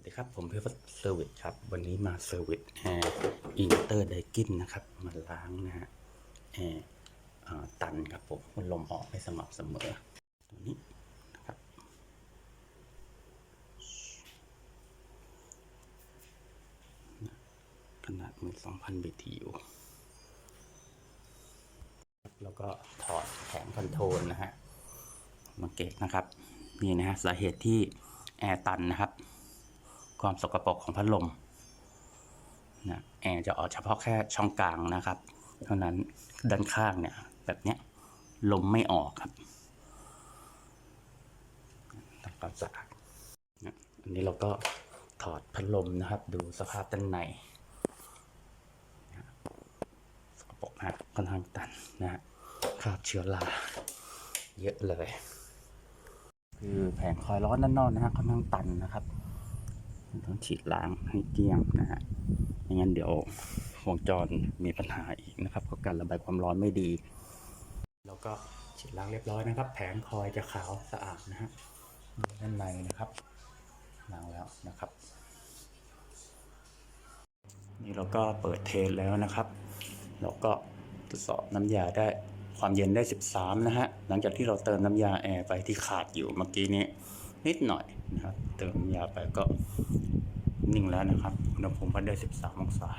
สวัสดีครับ ผมเพื่อนเซอร์วิสครับ วันนี้มาเซอร์วิสแอร์อินเตอร์ไดกินนะครับ มาล้างนะฮะแอร์ตันครับผมมันลมออกไม่สม่ำเสมอตัวนี้นะครับขนาดมือ2,000 BTU แล้วก็ถอดแผงคอนโทรลนะฮะมาเกตนะครับ นี่นะฮะสาเหตุที่แอร์ตันนะครับ ความสกปรกของพัดลมนะแอร์จะออกเฉพาะแค่ช่องกลางนะครับ เท่านั้นด้านข้างเนี่ยแบบเนี้ยลมไม่ออกครับทำความสะอาดนะอันนี้เราก็ถอดพัดลมนะครับ ดูสภาพด้านในนะสกปรกมากค่อนข้างตันนะฮะคราบเชื้อราเยอะเลย คือแผงคอยล์ร้อนด้านนอกนะฮะค่อนข้างตันนะครับ ฉีดล้างให้เกลี้ยงนะฮะไม่งั้นเดี๋ยววงจรมีปัญหาอีกนะครับก็การระบายความร้อนไม่ดี แล้วก็ฉีดล้างเรียบร้อยนะครับ แผงคอยจะขาวสะอาดนะฮะดูด้านในนะครับล้างแล้วนะครับ นี่เราก็เปิดเทสแล้วนะครับเราก็ทดสอบน้ำยาได้ความเย็นได้ 13 นะฮะ หลังจากที่เราเติมน้ำยาแอร์ไปที่ขาดอยู่เมื่อกี้นี้นิดหน่อยนะครับ เติมน้ำยาไปก็ นิ่งแล้วนะครับอุณหภูมิก็ได้ 13 องศา